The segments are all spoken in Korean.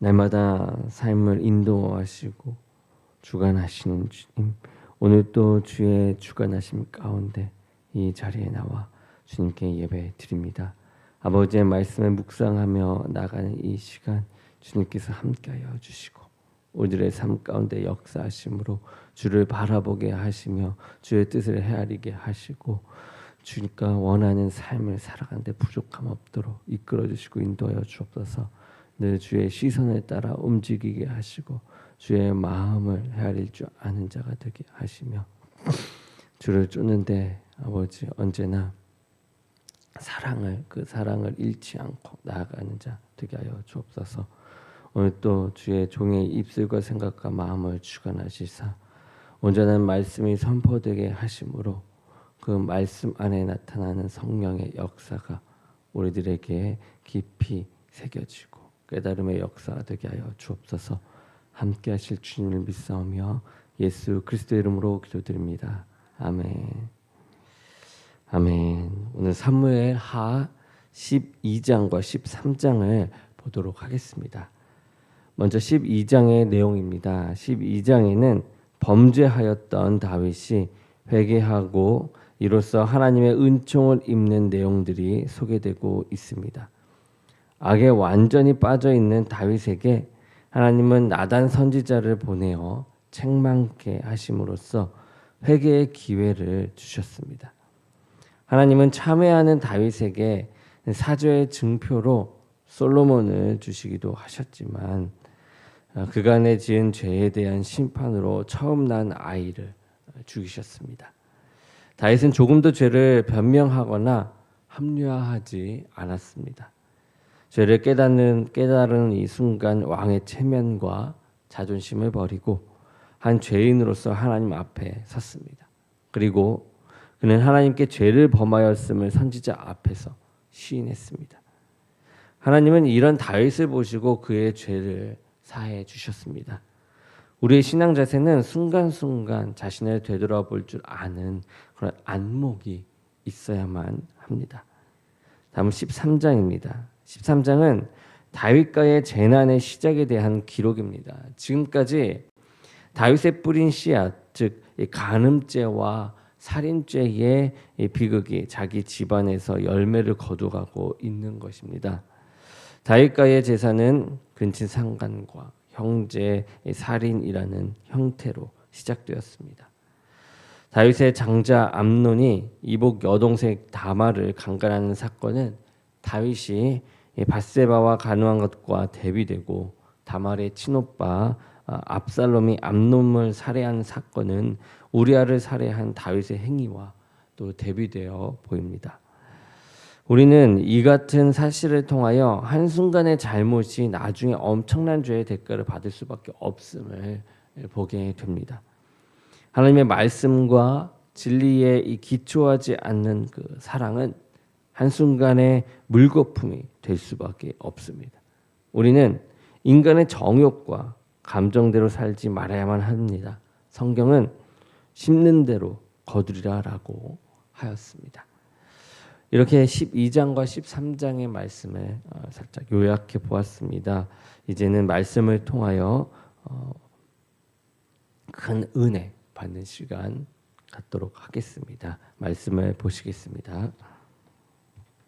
날마다 삶을 인도하시고 주관하시는 주님, 오늘 또 주의 주관하심 가운데 이 자리에 나와 주님께 예배 드립니다. 아버지의 말씀을 묵상하며 나가는 이 시간 주님께서 함께하여 주시고 우리들의 삶 가운데 역사하심으로 주를 바라보게 하시며 주의 뜻을 헤아리게 하시고 주니까 원하는 삶을 살아가는데 부족함 없도록 이끌어 주시고 인도하여 주옵소서. 늘 주의 시선을 따라 움직이게 하시고 주의 마음을 헤아릴 줄 아는 자가 되게 하시며 주를 쫓는데 아버지 언제나 사랑을 그 사랑을 잃지 않고 나아가는 자 되게 하여 주옵소서. 오늘 또 주의 종의 입술과 생각과 마음을 주관하시사 온전한 말씀이 선포되게 하심으로 그 말씀 안에 나타나는 성령의 역사가 우리들에게 깊이 새겨지고 깨달음의 역사가 되게 하여 주옵소서. 함께 하실 주님을 믿사오며 예수 그리스도의 이름으로 기도드립니다. 아멘. 아멘. 오늘 사무엘 하 12장과 13장을 보도록 하겠습니다. 먼저 12장의 내용입니다. 12장에는 범죄하였던 다윗이 회개하고 이로써 하나님의 은총을 입는 내용들이 소개되고 있습니다. 악에 완전히 빠져 있는 다윗에게 하나님은 나단 선지자를 보내어 책망케 하심으로써 회개의 기회를 주셨습니다. 하나님은 참회하는 다윗에게 사죄의 증표로 솔로몬을 주시기도 하셨지만 어, 그간에 지은 죄에 대한 심판으로 처음 난 아이를 죽이셨습니다. 다윗은 조금도 죄를 변명하거나 합리화하지 않았습니다. 죄를 깨닫는 깨달은 이 순간 왕의 체면과 자존심을 버리고 한 죄인으로서 하나님 앞에 섰습니다. 그리고 그는 하나님께 죄를 범하였음을 선지자 앞에서 시인했습니다. 하나님은 이런 다윗을 보시고 그의 죄를 사해 주셨습니다. 우리의 신앙 자세는 순간순간 자신을 되돌아볼 줄 아는 그런 안목이 있어야만 합니다. 다음 13장입니다. 13장은 다윗과의 재난의 시작에 대한 기록입니다. 지금까지 다윗의 뿌린 씨앗, 즉 간음죄와 살인죄의 비극이 자기 집안에서 열매를 거두가고 있는 것입니다. 다윗과의 제사는 근친 상간과 형제 살인이라는 형태로 시작되었습니다. 다윗의 장자 암논이 이복 여동생 다마를 강간하는 사건은 다윗이 바세바와 간호한 것과 대비되고 다말의 친오빠 아, 압살롬이 암논을 살해한 사건은 우리아를 살해한 다윗의 행위와 또 대비되어 보입니다. 우리는 이 같은 사실을 통하여 한순간의 잘못이 나중에 엄청난 죄의 대가를 받을 수밖에 없음을 보게 됩니다. 하나님의 말씀과 진리에 이 기초하지 않는 그 사랑은 한순간의 물거품이 될 수밖에 없습니다. 우리는 인간의 정욕과 감정대로 살지 말아야만 합니다. 성경은 심는 대로 거두리라라고 하였습니다. 이렇게 12장과 13장의 말씀을 어, 살짝 요약해 보았습니다. 이제는 말씀을 통하여 어, 큰 은혜 받는 시간 갖도록 하겠습니다. 말씀을 보시겠습니다.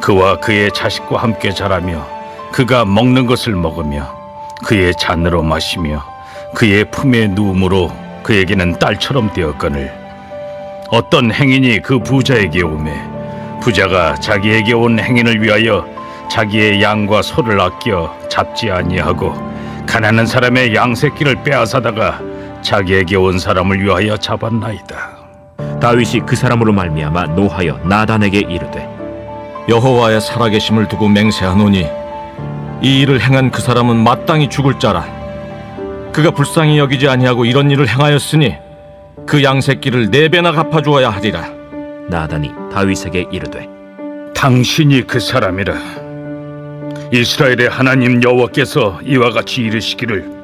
그와 그의 자식과 함께 자라며 그가 먹는 것을 먹으며 그의 잔으로 마시며 그의 품에 누움으로 그에게는 딸처럼 되었거늘 어떤 행인이 그 부자에게 오매 부자가 자기에게 온 행인을 위하여 자기의 양과 소를 아껴 잡지 아니하고 가난한 사람의 양 새끼를 빼앗아다가 자기에게 온 사람을 위하여 잡았나이다. 다윗이 그 사람으로 말미암아 노하여 나단에게 이르되 여호와의 살아계심을 두고 맹세하노니 이 일을 행한 그 사람은 마땅히 죽을 자라. 그가 불쌍히 여기지 아니하고 이런 일을 행하였으니 그 양새끼를 네 배나 갚아주어야 하리라. 나단이 다윗에게 이르되 당신이 그 사람이라. 이스라엘의 하나님 여호와께서 이와 같이 이르시기를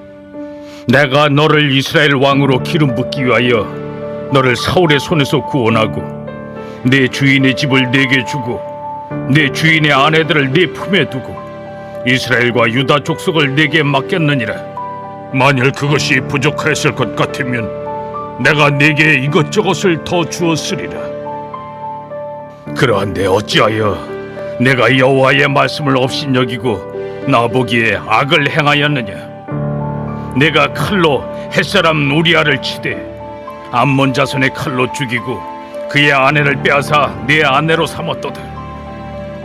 내가 너를 이스라엘 왕으로 기름 붓기 위하여 너를 사울의 손에서 구원하고 내 주인의 집을 내게 주고 내 주인의 아내들을 네 품에 두고 이스라엘과 유다 족속을 내게 맡겼느니라. 만일 그것이 부족하였을 것 같으면 내가 네게 이것저것을 더 주었으리라. 그러한데 어찌하여 내가 여호와의 말씀을 업신여기고 나보기에 악을 행하였느냐? 내가 칼로 햇사람 우리아를 치되 암몬 자손의 칼로 죽이고 그의 아내를 빼앗아 내 아내로 삼았도다.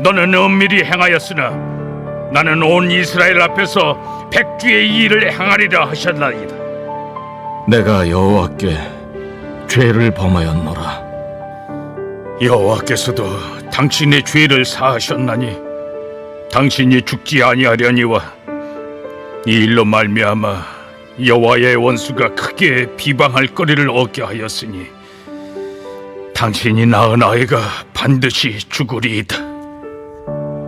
너는 은밀히 행하였으나 나는 온 이스라엘 앞에서 백주의 일을 행하리라 하셨나이다 내가 여호와께 죄를 범하였노라. 여호와께서도 당신의 죄를 사하셨나니 당신이 죽지 아니하려니와 이 일로 말미암아 여호와의 원수가 크게 비방할 거리를 얻게 하였으니 당신이 낳은 아이가 반드시 죽으리이다.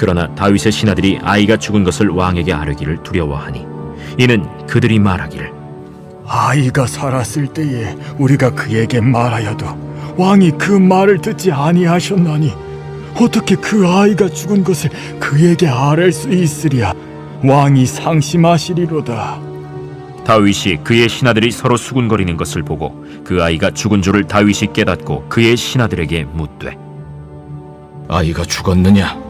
그러나 다윗의 신하들이 아이가 죽은 것을 왕에게 아뢰기를 두려워하니 이는 그들이 말하기를 아이가 살았을 때에 우리가 그에게 말하여도 왕이 그 말을 듣지 아니하셨나니 어떻게 그 아이가 죽은 것을 그에게 아랠 수 있으랴 왕이 상심하시리로다 다윗이 그의 신하들이 서로 수군거리는 것을 보고 그 아이가 죽은 줄을 다윗이 깨닫고 그의 신하들에게 묻되 아이가 죽었느냐?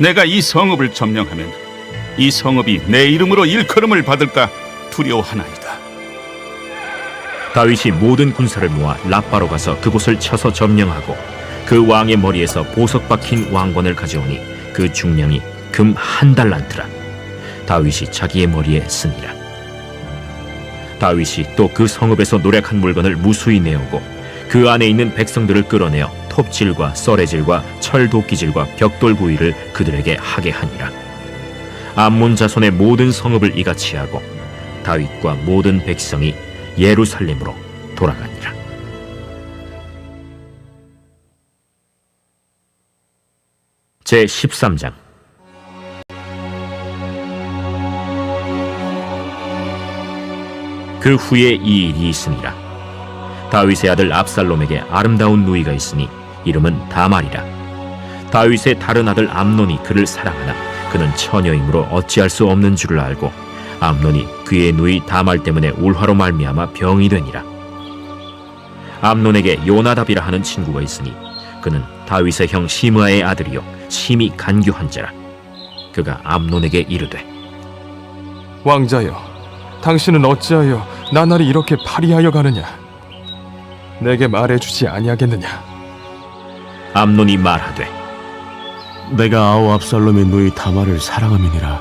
내가 이 성읍을 점령하면 이 성읍이 내 이름으로 일컬음을 받을까 두려워하나이다. 다윗이 모든 군사를 모아 라빠로 가서 그곳을 쳐서 점령하고 그 왕의 머리에서 보석 박힌 왕관을 가져오니 그 중량이 금 한 달란트라 다윗이 자기의 머리에 쓰니라 다윗이 또 그 성읍에서 노력한 물건을 무수히 내오고 그 안에 있는 백성들을 끌어내어 톱질과 썰애질과 철도끼질과 벽돌 구이를 그들에게 하게 하니라 암몬 자손의 모든 성읍을 이같이 하고 다윗과 모든 백성이 예루살렘으로 돌아가니라. 제 13장 그 후에 이 일이 있으니라. 다윗의 아들 압살롬에게 아름다운 누이가 있으니 이름은 다말이라. 다윗의 다른 아들 암논이 그를 사랑하나 그는 처녀이므로 어찌할 수 없는 줄을 알고 암논이 그의 누이 다말 때문에 울화로 말미암아 병이 되니라. 암논에게 요나답이라 하는 친구가 있으니 그는 다윗의 형 시므아의 아들이요 심히 간교한 자라. 그가 암논에게 이르되 왕자여, 당신은 어찌하여 나날이 이렇게 파리하여 가느냐? 내게 말해주지 아니하겠느냐? 암논이 말하되 내가 아우 압살롬의 누이 다말을 사랑함이니라.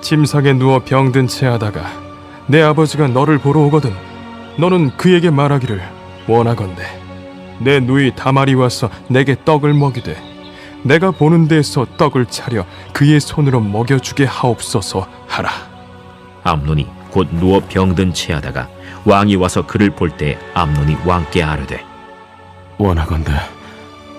침상에 누워 병든 채 하다가 내 아버지가 너를 보러 오거든 너는 그에게 말하기를 원하건대 내 누이 다말이 와서 내게 떡을 먹이되 내가 보는 데에서 떡을 차려 그의 손으로 먹여주게 하옵소서 하라 암논이 곧 누워 병든 채 하다가 왕이 와서 그를 볼 때 암논이 왕께 아르되 원하건대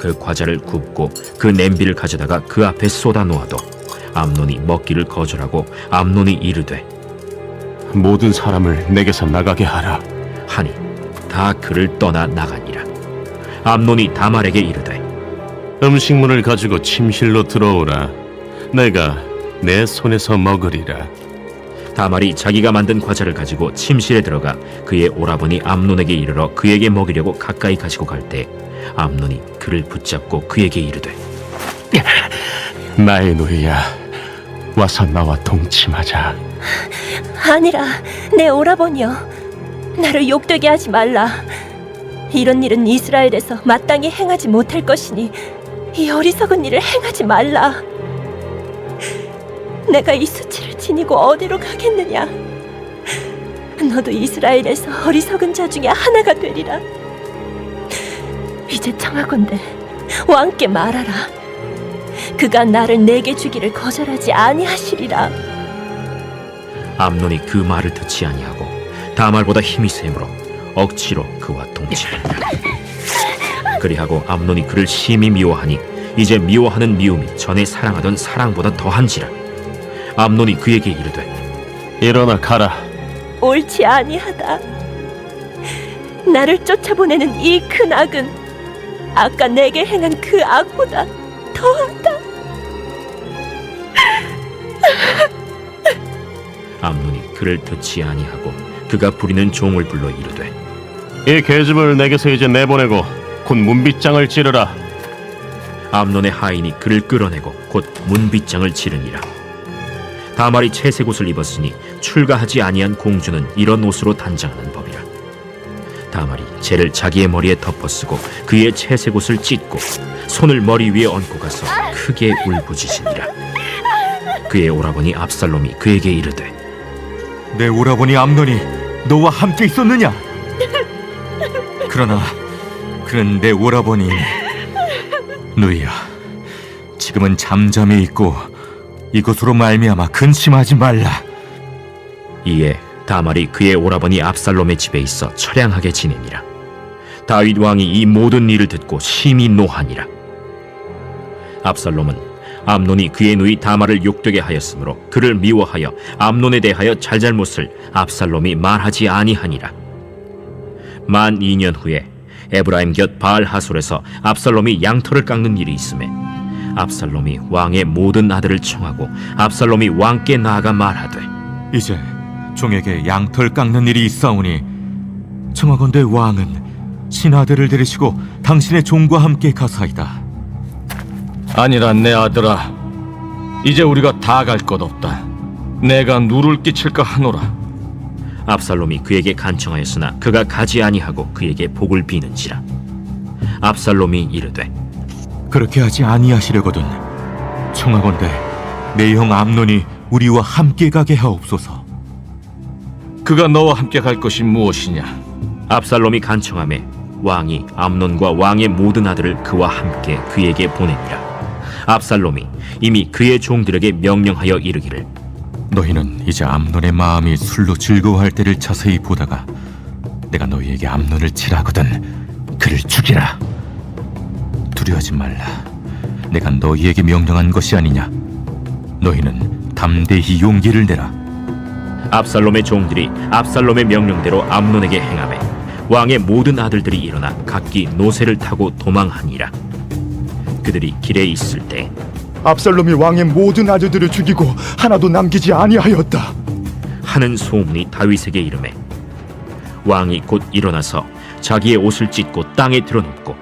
그 과자를 굽고 그 냄비를 가져다가 그 앞에 쏟아 놓아도 암논이 먹기를 거절하고 암논이 이르되 모든 사람을 내게서 나가게 하라. 하니 다 그를 떠나 나가니라 암논이 다말에게 이르되 음식물을 가지고 침실로 들어오라. 내가 내 손에서 먹으리라. 다말이 자기가 만든 과자를 가지고 침실에 들어가 그의 오라버니 암논에게 이르러 그에게 먹이려고 가까이 가지고 갈때 암논이 그를 붙잡고 그에게 이르되 나의 누이야, 와서 나와 동침하자. 아니라 내 오라버니여 나를 욕되게 하지 말라. 이런 일은 이스라엘에서 마땅히 행하지 못할 것이니 이 어리석은 일을 행하지 말라. 내가 이 수치를 지니고 어디로 가겠느냐? 너도 이스라엘에서 어리석은 자 중에 하나가 되리라 이제 청하건대 왕께 말하라 그가 나를 내게 주기를 거절하지 아니하시리라 암논이 그 말을 듣지 아니하고 다말보다 힘이 세므로 억지로 그와 동침하니라 그리하고 암논이 그를 심히 미워하니 이제 미워하는 미움이 전에 사랑하던 사랑보다 더한지라 암논이 그에게 이르되 일어나 가라. 옳지 아니하다. 나를 쫓아보내는 이 큰 악은 아까 내게 행한 그 악보다 더하다. 암논이 그를 듣지 아니하고 그가 부리는 종을 불러 이르되 이 계집을 내게서 이제 내보내고 곧 문빗장을 찌르라. 암논의 하인이 그를 끌어내고 곧 문빗장을 치르니라. 다말이 채색 옷을 입었으니 출가하지 아니한 공주는 이런 옷으로 단장하는. 다말이 재를 자기의 머리에 덮어쓰고 그의 채색 옷을 찢고 손을 머리 위에 얹고 가서 크게 울부짖으니라. 그의 오라버니 압살롬이 그에게 이르되 내 오라버니 암논이 너와 함께 있었느냐? 그러나 그는 내 오라버니 누이야 지금은 잠잠히 있고 이것으로 말미암아 근심하지 말라 이에 다말이 그의 오라버니 압살롬의 집에 있어 처량하게 지내니라. 다윗 왕이 이 모든 일을 듣고 심히 노하니라. 압살롬은 암논이 그의 누이 다말을 욕되게 하였으므로 그를 미워하여 암논에 대하여 잘잘못을 압살롬이 말하지 아니하니라. 만 2년 후에 에브라임 곁 바알 하솔에서 압살롬이 양털을 깎는 일이 있음에 압살롬이 왕의 모든 아들을 청하고 압살롬이 왕께 나아가 말하되 이제 종에게 양털 깎는 일이 있사오니 청하건대 왕은 신하들을 데리시고 당신의 종과 함께 가사이다 아니라 내 아들아, 이제 우리가 다 갈 것 없다. 내가 누를 끼칠까 하노라. 압살롬이 그에게 간청하였으나 그가 가지 아니하고 그에게 복을 비는지라 압살롬이 이르되 그렇게 하지 아니하시려거든 청하건대 내 형 암논이 우리와 함께 가게 하옵소서 그가 너와 함께 갈 것이 무엇이냐? 압살롬이 간청함에 왕이 암논과 왕의 모든 아들을 그와 함께 그에게 보내니라 압살롬이 이미 그의 종들에게 명령하여 이르기를 너희는 이제 암논의 마음이 술로 즐거워할 때를 자세히 보다가 내가 너희에게 암논을 칠하거든 그를 죽이라. 두려워하지 말라. 내가 너희에게 명령한 것이 아니냐? 너희는 담대히 용기를 내라 압살롬의 종들이 압살롬의 명령대로 암논에게 행하매 왕의 모든 아들들이 일어나 각기 노새를 타고 도망하니라 그들이 길에 있을 때 압살롬이 왕의 모든 아들들을 죽이고 하나도 남기지 아니하였다. 하는 소문이 다윗에게 이르매 왕이 곧 일어나서 자기의 옷을 찢고 땅에 드러눕고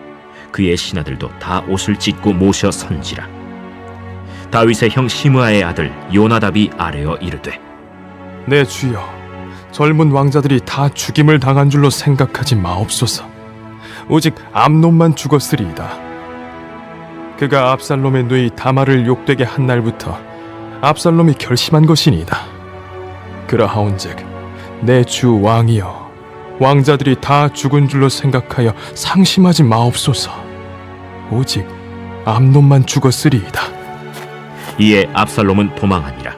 그의 신하들도 다 옷을 찢고 모셔 선지라 다윗의 형 시므아의 아들 요나답이 아뢰어 이르되 내 주여, 젊은 왕자들이 다 죽임을 당한 줄로 생각하지 마옵소서. 오직 암논만 죽었으리이다. 그가 압살롬의 누이 다말을 욕되게 한 날부터 압살롬이 결심한 것이니이다. 그러하온즉 내 주 왕이여, 왕자들이 다 죽은 줄로 생각하여 상심하지 마옵소서. 오직 암논만 죽었으리이다. 이에 압살롬은 도망하니라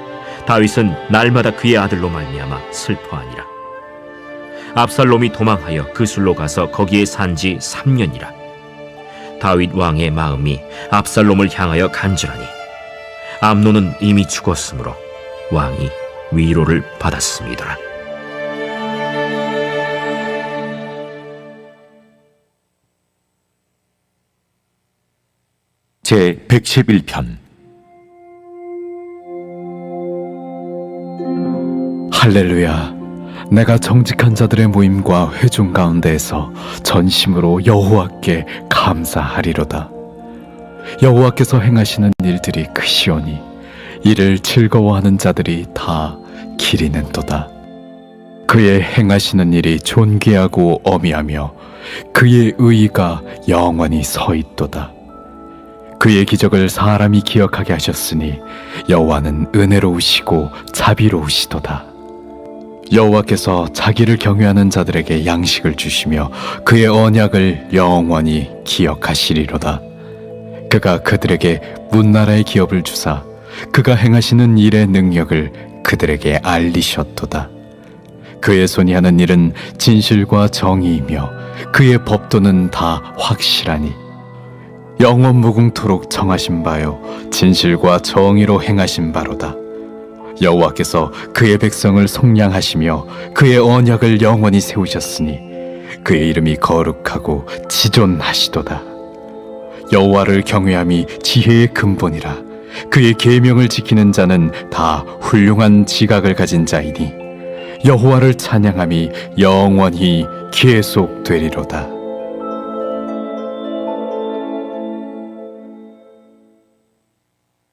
다윗은 날마다 그의 아들로 말미암아 슬퍼하니라. 압살롬이 도망하여 그술로 가서 거기에 산 지 3년이라. 다윗 왕의 마음이 압살롬을 향하여 간절하니 암논은 이미 죽었으므로 왕이 위로를 받았습니다. 제 111편 할렐루야. 내가 정직한 자들의 모임과 회중 가운데에서 전심으로 여호와께 감사하리로다. 여호와께서 행하시는 일들이 크시오니 이를 즐거워하는 자들이 다 기리는도다. 그의 행하시는 일이 존귀하고 어미하며 그의 의가 영원히 서 있도다. 그의 기적을 사람이 기억하게 하셨으니 여호와는 은혜로우시고 자비로우시도다. 여호와께서 자기를 경외하는 자들에게 양식을 주시며 그의 언약을 영원히 기억하시리로다. 그가 그들에게 문나라의 기업을 주사 그가 행하시는 일의 능력을 그들에게 알리셨도다. 그의 손이 하는 일은 진실과 정의이며 그의 법도는 다 확실하니 영원 무궁토록 정하신 바요 진실과 정의로 행하신 바로다. 여호와께서 그의 백성을 속량하시며 그의 언약을 영원히 세우셨으니 그의 이름이 거룩하고 지존하시도다. 여호와를 경외함이 지혜의 근본이라 그의 계명을 지키는 자는 다 훌륭한 지각을 가진 자이니 여호와를 찬양함이 영원히 계속되리로다.